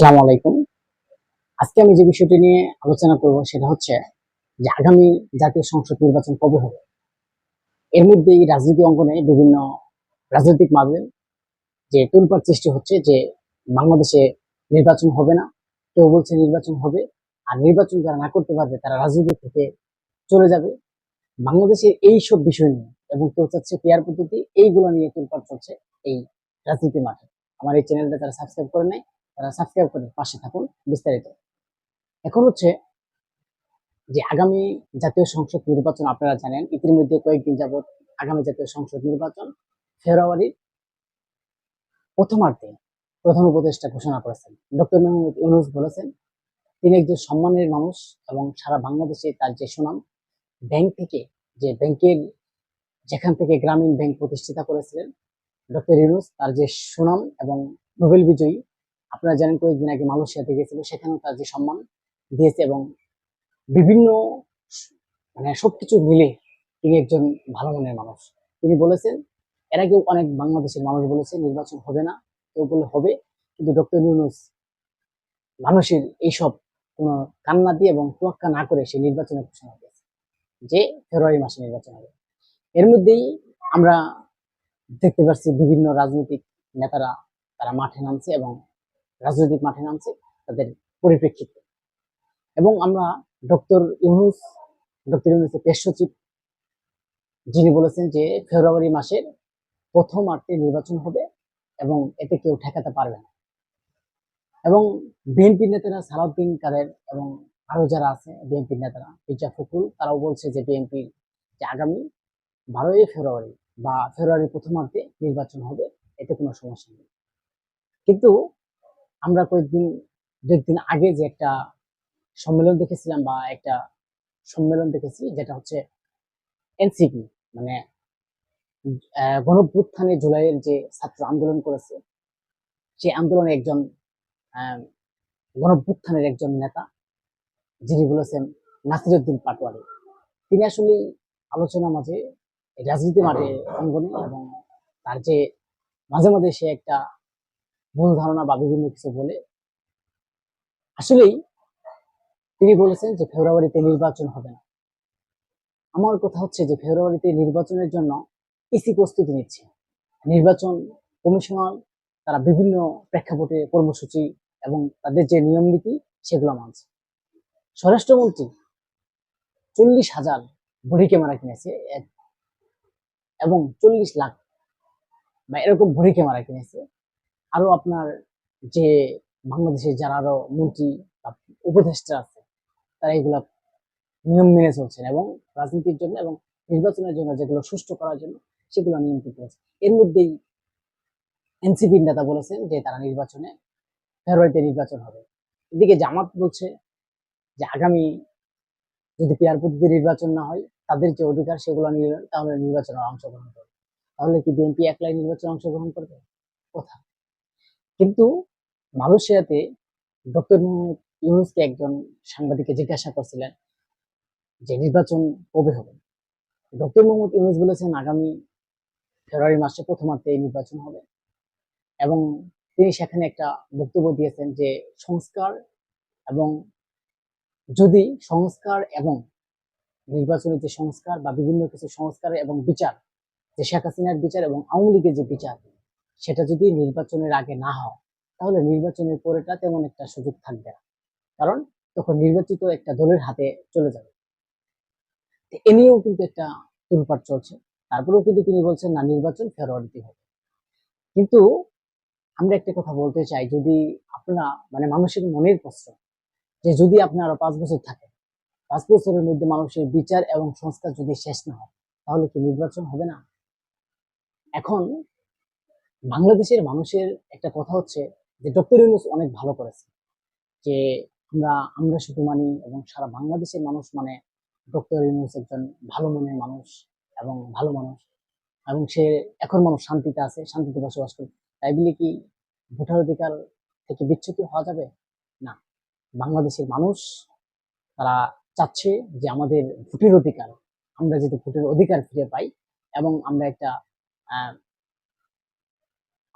আসসালামু আলাইকুম। আজকে আমি যে বিষয়টি নিয়ে আলোচনা করব সেটা হচ্ছে যে আগামী জাতীয় সংসদ নির্বাচন কবে হবে? এর মধ্যে এই রাজনীতি অঙ্গনে বিভিন্ন রাজনৈতিক মাধ্যম যে তুলপার সৃষ্টি হচ্ছে যে বাংলাদেশে নির্বাচন হবে না, কেউ বলছে নির্বাচন হবে, আর নির্বাচন যারা না করতে পারবে তারা রাজনীতি থেকে চলে যাবে। বাংলাদেশের এই সব বিষয় নিয়ে এবং কেউ চাচ্ছে পেয়ার পদ্ধতি, এইগুলো নিয়ে তুলপার চলছে এই রাজনীতি মাঠে। আমার এই চ্যানেলটা তারা সাবস্ক্রাইব করে নেয় তারা সাবস্ক্রাইব করে পাশে থাকুন বিস্তারিত। এখন হচ্ছে যে আগামী জাতীয় সংসদ নির্বাচন আপনারা জানেন, ইতিমধ্যে কয়েকদিন যাবত আগামী জাতীয় সংসদ নির্বাচন ফেব্রুয়ারির প্রথমার্ধে প্রথম উপদেষ্টা ঘোষণা করেছেন। ডক্টর মোহাম্মদ ইউনুস বলেছেন, তিনি একজন সম্মানের মানুষ এবং সারা বাংলাদেশে তার যে সুনাম, ব্যাংক থেকে যে ব্যাংকের, যেখান থেকে গ্রামীণ ব্যাংক প্রতিষ্ঠিতা করেছিলেন, ডক্টর ইউনুস তার যে সুনাম এবং নোবেল বিজয়ী আপনারা জানেন কয়েকদিন আগে মালয়েশিয়াতে গেছিল সেখানেও তার যে সম্মান দিয়েছে এবং বিভিন্ন মানে সবকিছু মিলে তিনি একজন ভালো মনের মানুষ। তিনি বলেছেন, এর আগেও অনেক বাংলাদেশের মানুষ বলেছে, নির্বাচন হবে না, কেউ বলে হবে, কিন্তু ডক্টর ইউনুস মানুষের এইসব কোনো কান্না দিয়ে এবং তোয়াক্কা না করে সে নির্বাচনের ঘোষণা দিয়েছে, যে ফেব্রুয়ারি মাসে নির্বাচন হবে। এর মধ্যেই আমরা দেখতে পাচ্ছি বিভিন্ন রাজনৈতিক নেতারা তারা মাঠে নামছে এবং রাজনৈতিক মাঠে নামছে তাদের পরিপ্রেক্ষিতে। এবং আমরা ডক্টর ইউনুস, ডক্টর ইউনুসের পেশ সচিব, যিনি বলেছেন যে ফেব্রুয়ারি মাসের প্রথম আর্থে নির্বাচন হবে এবং এতে কেউ ঠেকাতে পারবে না। এবং বিএনপি নেতারা সালাউদ্দিন কাদের এবং আরও যারা আছে বিএনপির নেতারা পিজা ফখরুল, তারাও বলছে যে বিএনপির যে আগামী বারোই ফেব্রুয়ারি বা ফেব্রুয়ারির প্রথমার্ধে নির্বাচন হবে, এতে কোনো সমস্যা নেই। কিন্তু আমরা কয়েকদিন দু একদিন আগে যে একটা সম্মেলন দেখেছিলাম বা একটা সম্মেলন দেখেছি যেটা হচ্ছে এনসিপি মানে আহ, গণভ্যুত্থানে জুলাইয়ের যে ছাত্র আন্দোলন করেছে সে আন্দোলনে একজন আহ, গণভ্যুত্থানের একজন নেতা যিনি বলেছেন নাসিরুদ্দিন পাটোয়ারি। তিনি আসলে আলোচনার মাঝে রাজনীতি মাঠে অঙ্গনে এবং তার যে মাঝে মাঝে সে একটা ভুল ধারণা বা বিভিন্ন কিছু বলে আসলেই তিনি বলেছেন যে ফেব্রুয়ারিতে নির্বাচন হবে না। আমার কথা হচ্ছে যে ফেব্রুয়ারিতে নির্বাচনের জন্য ইসি প্রস্তুতি নিচ্ছে। নির্বাচন কমিশনার, তারা বিভিন্ন প্রেক্ষাপটে কর্মসূচি এবং তাদের যে নিয়ম নীতি, সেগুলো মানছে। স্বরাষ্ট্রমন্ত্রী চল্লিশ হাজার বডি ক্যামেরা কিনেছে এবং চল্লিশ লাখ বা এরকম বডি ক্যামেরা কিনেছে। আরও আপনার যে বাংলাদেশের যারা আরও মন্ত্রী উপদেষ্টা আছে, তারা এগুলা নিয়ম মেনে চলছেন এবং রাজনীতির জন্য এবং নির্বাচনের জন্য যেগুলো সুষ্ঠু করার জন্য সেগুলো নিয়ন্ত্রিত হয়েছে এর মধ্যেই এনসিপির নেতা বলেছেন যে তারা নির্বাচনে ফেব্রুয়ারিতে নির্বাচন হবে। এদিকে জামাত বলছে যে আগামী যদি পেয়ার পদ্ধতি নির্বাচন না হয়, তাদের যে অধিকার সেগুলো নিয়ে তাহলে নির্বাচনে অংশগ্রহণ করবে। তাহলে কি বিএনপি একলাই নির্বাচনে অংশগ্রহণ করবে? কথা? কিন্তু মালয়েশিয়াতে ডক্টর ইউনুসকে একজন সাংবাদিককে জিজ্ঞাসা করছিলেন যে নির্বাচন কবে হবে? ডক্টর মোহাম্মদ ইউনুস বলেছেন আগামী ফেব্রুয়ারি মাসে প্রথমার্ধে এই নির্বাচন হবে এবং তিনি সেখানে একটা বক্তব্য দিয়েছেন যে সংস্কার এবং যদি সংস্কার এবং নির্বাচনের যে সংস্কার বা বিভিন্ন কিছু সংস্কার এবং বিচার, যে শেখ হাসিনার বিচার এবং আওয়ামী লীগের যে বিচার সেটা যদি নির্বাচনের আগে না হয়, তাহলে নির্বাচনের পরেটা তেমন একটা সুযোগ থাকবে না। কারণ তখন নির্বাচিত একটা দলের হাতে চলে যাবে। এ নিয়েও কিন্তু একটা তুলপাট চলছে। তারপরেও কিন্তু তিনি বলছেন, না, নির্বাচন ফেব্রুয়ারিতে হবে। কিন্তু আমরা একটা কথা বলতে চাই, যদি আপনারা মানে মানুষের মনের প্রশ্ন যে যদি আপনি আরও পাঁচ বছর থাকে, পাঁচ বছরের মধ্যে মানুষের বিচার এবং সংস্কার যদি শেষ না হয়, তাহলে কি নির্বাচন হবে না? এখন বাংলাদেশের মানুষের একটা কথা হচ্ছে যে ডক্টর ইউনুস অনেক ভালো করেছে। যে আমরা আমরা শুধু মানি এবং সারা বাংলাদেশের মানুষ মানে ডক্টর ইউনুস একজন ভালো মনের মানুষ এবং ভালো মানুষ। এবং সে এখন মানুষ শান্তিতে আছে, শান্তিতে বসবাস করে তাই বলে কি ভোটার অধিকার থেকে বিচ্যুত হওয়া যাবে? না। বাংলাদেশের মানুষ তারা চাচ্ছে যে আমাদের ভোটের অধিকার, আমরা যদি ভোটের অধিকার ফিরে পাই এবং আমরা একটা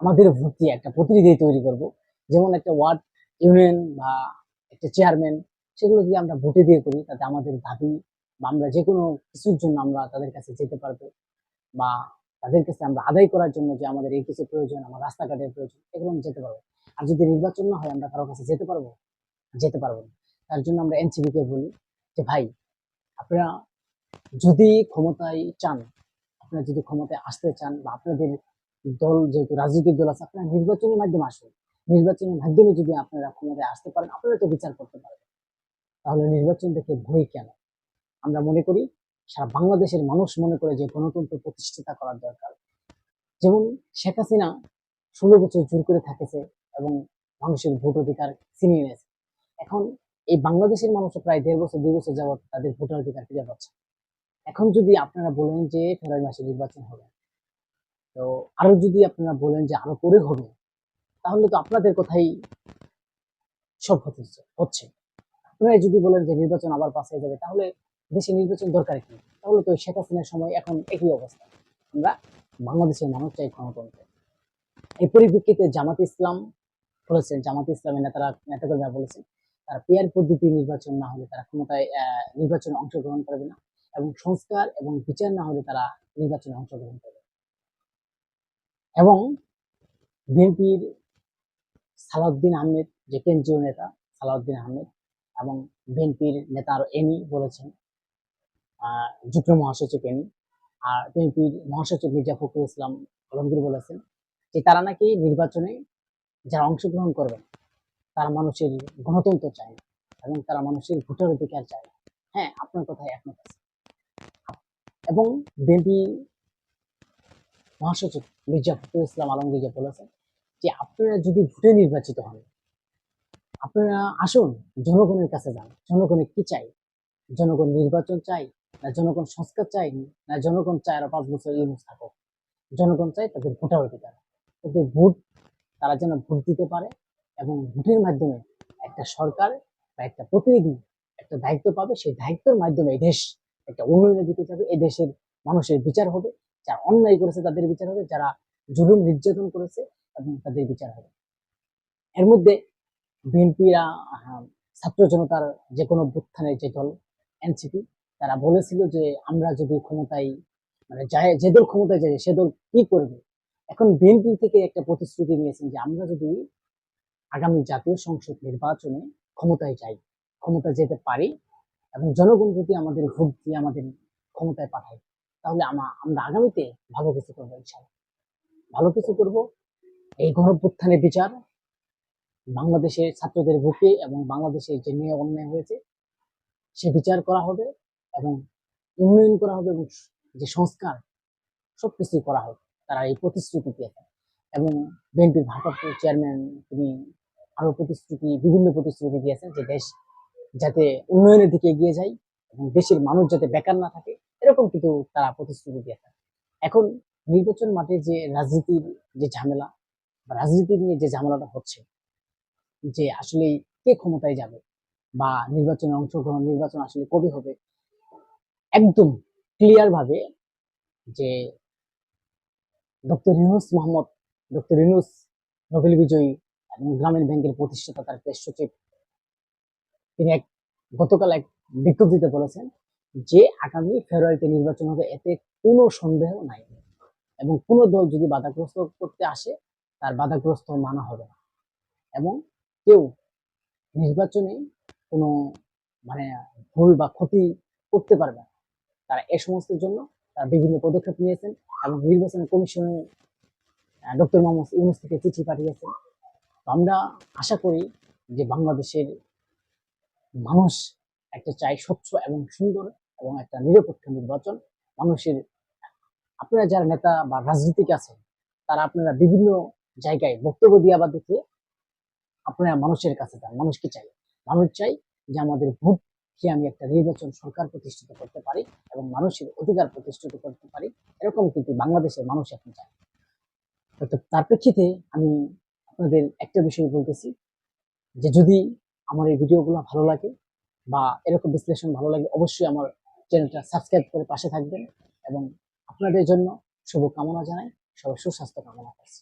আমাদের দিয়ে একটা প্রতিনিধি তৈরি করব। যেমন একটা ওয়ার্ড ইউনিয়ন বা একটা চেয়ারম্যান সেগুলো যদি আমরা ভোটে দিয়ে করি। তাতে আমাদের দাবি বা আমরা যে কোনো কিছুর জন্য আমরা তাদের কাছে যেতে পারব বা তাদের কাছে আমরা আদায় করার জন্য যে আমাদের এই কিছু প্রয়োজন, আমার রাস্তাঘাটের প্রয়োজন, এগুলো আমি যেতে পারব। আর যদি নির্বাচন না হয়, আমরা কারোর কাছে যেতে পারব? যেতে পারব না। তার জন্য আমরা এনসিবি কে বলি যে, ভাই, আপনারা যদি ক্ষমতায় চান, আপনারা যদি ক্ষমতায় আসতে চান বা আপনাদের দল যেহেতু রাজনৈতিক দল আছে, আপনারা নির্বাচনের মাধ্যমে আসুন। নির্বাচনের মাধ্যমে যদি আপনারা ক্ষমতায় আসতে পারেন, আপনারা তো বিচার করতে পারবেন। তাহলে নির্বাচন দেখে ভয় কেন? আমরা মনে করি, সারা বাংলাদেশের মানুষ মনে করে যে গণতন্ত্র প্রতিষ্ঠিতা করার দরকার। যেমন শেখ হাসিনা ষোলো বছর জোর করে থাকেছে এবং মানুষের ভোট অধিকার ছিনিয়ে নিয়েছে। এখন এই বাংলাদেশের মানুষ প্রায় দেড় বছর, দুই বছর যাবত তাদের ভোটার অধিকার ফিরে পাচ্ছে। এখন যদি আপনারা বলেন যে ফেব্রুয়ারি মাসে নির্বাচন হবে তো আরও যদি আপনারা বলেন যে আরও করে হবে, তাহলে তো আপনাদের কথাই সব হচ্ছে হচ্ছে। আপনারা যদি বলেন যে নির্বাচন আবার হয়ে যাবে, তাহলে দেশে নির্বাচন দরকার কি? তাহলে তো শেখ হাসিনার সময় এখন একই অবস্থা। আমরা বাংলাদেশের মানুষ চাই গণতন্ত্র। এই পরিপ্রেক্ষিতে জামাত ইসলাম বলেছেন, জামাত ইসলামের নেতারা, নেতাকর্মীরা বলেছেন, তারা পেয়ার পদ্ধতি নির্বাচন না হলে তারা ক্ষমতায় নির্বাচনে অংশগ্রহণ করবে না এবং সংস্কার এবং বিচার না হলে তারা নির্বাচনে অংশগ্রহণ করবে এবং বিএনপির সালাউদ্দিন আহমেদ যে কেন্দ্রীয় নেতা সালাউদ্দিন আহমেদ এবং বিএনপির নেতা আরও এনি বলেছেন যুগ্ম মহাসচিব এনি আর বিএনপির মহাসচিব মির্জা ফখরুল ইসলাম আলমগীর বলেছেন যে তারা নাকি নির্বাচনে যারা অংশগ্রহণ করবেন তারা মানুষের গণতন্ত্র চায় না এবং তারা মানুষের ভোটার অধিকার চায় হ্যাঁ আপনার কথায় একমত আছে। এবং বিএনপি মহাসচিব মির্জা ফখরুল ইসলাম আলমগীর বলেছেন যে আপনারা যদি ভোটে নির্বাচিত হন, আপনারা আসুন, জনগণের কাছে যান। জনগণের কি চাই জনগণ নির্বাচন চাই না জনগণ সংস্কার চাই না জনগণ চায় আর পাঁচ বছর ইউনুস থাকুক? জনগণ চাই তাদের ভোটার অধিকার। তাদের ভোট, তারা যেন ভোট দিতে পারে এবং ভোটের মাধ্যমে একটা সরকার বা একটা প্রতিনিধি একটা দায়িত্ব পাবে। সেই দায়িত্বের মাধ্যমে দেশ একটা উন্নয়নের দিকে যাবে। এই দেশের মানুষের বিচার হবে। যারা অন্যায় করেছে তাদের বিচার হবে, যারা জুলুম, নির্যাতন করেছে তাদের বিচার হবে। এর মধ্যে বিএনপিরা ছাত্র জনতার যে কোনো অভ্যুত্থানের যে দল, এনসিপি, তারা বলেছিল যে আমরা যদি ক্ষমতায় মানে যায় যে দল ক্ষমতায় যায় সে দল কি করবে? এখন বিএনপি থেকে একটা প্রতিশ্রুতি নিয়েছেন যে আমরা যদি আগামী জাতীয় সংসদ নির্বাচনে ক্ষমতায় যাই, ক্ষমতায় যেতে পারি এবং জনগণ যদি আমাদের ভোট দিয়ে আমাদের ক্ষমতায় পাঠায় তাহলে আমা, আমরা আগামীতে ভালো কিছু করব ইনশাল্লাহ ভালো কিছু করব। এই গণপ্রত্থানের বিচার বাংলাদেশের ছাত্রদের বুকে এবং বাংলাদেশের যে নিয়ে অন্যায় হয়েছে, সে বিচার করা হবে এবং উন্নয়ন করা হবে এবং যে সংস্কার সব কিছুই করা হবে তারা এই প্রতিশ্রুতি দিয়েছেন এবং বিএনপির ভারপ্রাপ্ত চেয়ারম্যান তিনি আরও প্রতিশ্রুতি, বিভিন্ন প্রতিশ্রুতি দিয়েছেন যে দেশ যাতে উন্নয়নের দিকে এগিয়ে যায় এবং দেশের মানুষ যাতে বেকার না থাকে। এরকম কিন্তু তারা প্রতিশ্রুতি দিয়ে থাকে। এখন নির্বাচন মাঠে যে রাজনীতির যে ঝামেলা বা রাজনীতি নিয়ে যে ঝামেলাটা হচ্ছে, যে আসলে কে ক্ষমতায় যাবে বা নির্বাচনে অংশগ্রহণ, নির্বাচন আসলে কবে হবে, একদম ক্লিয়ার ভাবে যে doctor Yunus Mohammad, doctor Yunus Nobel বিজয়ী এবং গ্রামীণ ব্যাংকের প্রতিষ্ঠাতা তার প্রেস সচিব, তিনি এক গতকাল এক বিজ্ঞপ্তিতে বলেছেন যে আগামী ফেব্রুয়ারিতে নির্বাচন হবে, এতে কোনো সন্দেহ নাই। এবং কোনো দল যদি বাধাগ্রস্ত করতে আসে, তার বাধাগ্রস্ত মানা হবে না। এবং কেউ নির্বাচনে কোনো মানে ভুল বা ক্ষতি করতে পারবে না। তারা এ সমস্তের জন্য তারা বিভিন্ন পদক্ষেপ নিয়েছেন এবং নির্বাচন কমিশনে ডক্টর মোহাম্মদ ইউনুস থেকে চিঠি পাঠিয়েছেন। তো আমরা আশা করি যে বাংলাদেশের মানুষ একটা চাই স্বচ্ছ এবং সুন্দর এবং একটা নিরপেক্ষ নির্বাচন। মানুষের, আপনারা যারা নেতা বা রাজনীতিক আছেন, তারা আপনারা বিভিন্ন জায়গায় বক্তব্য দিয়ে আবার দেখে আপনারা মানুষের কাছে যান। মানুষকে চাই মানুষ চাই যে আমাদের ভোট কি আমি একটা নির্বাচন সরকার প্রতিষ্ঠিত করতে পারি এবং মানুষের অধিকার প্রতিষ্ঠিত করতে পারি। এরকম কিন্তু বাংলাদেশের মানুষ এখন চায়। তো তার প্রেক্ষিতে আমি আপনাদের একটা বিষয় বলতেছি যে যদি আমার এই ভিডিওগুলো ভালো লাগে বা এরকম বিশ্লেষণ ভালো লাগে, অবশ্যই আমার চ্যানেলটা সাবস্ক্রাইব করে পাশে থাকবেন এবং আপনাদের জন্য শুভকামনা জানাই। সবার সুস্বাস্থ্য কামনা করছি।